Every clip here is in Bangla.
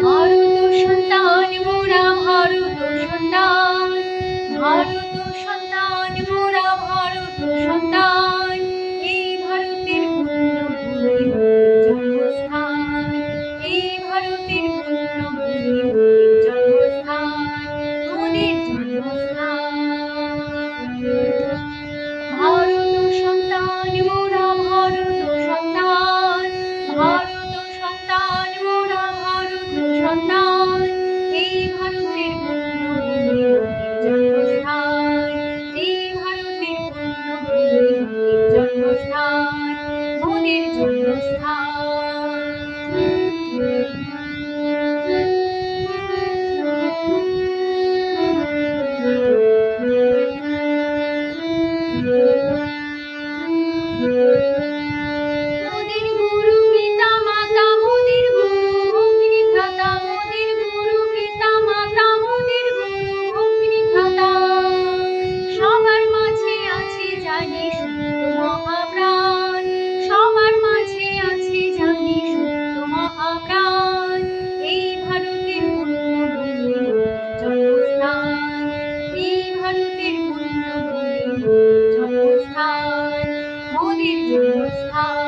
ভারত সন্তান মোরা ভারত সন্তান ভারত Música Allah.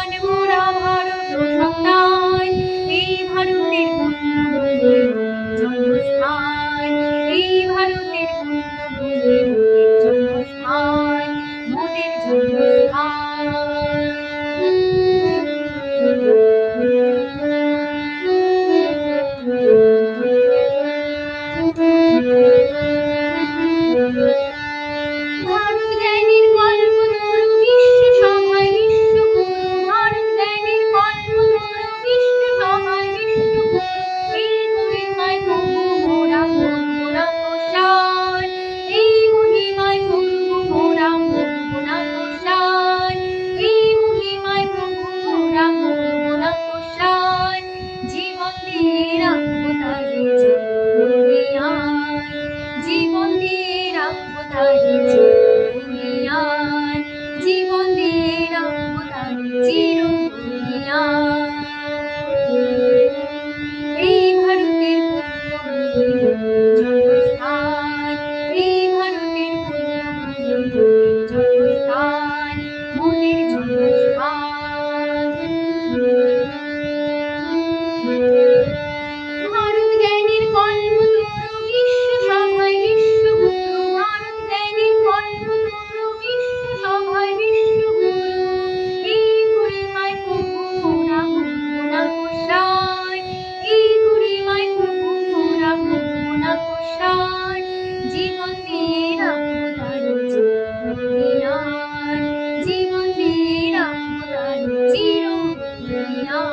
চিরুমিয়া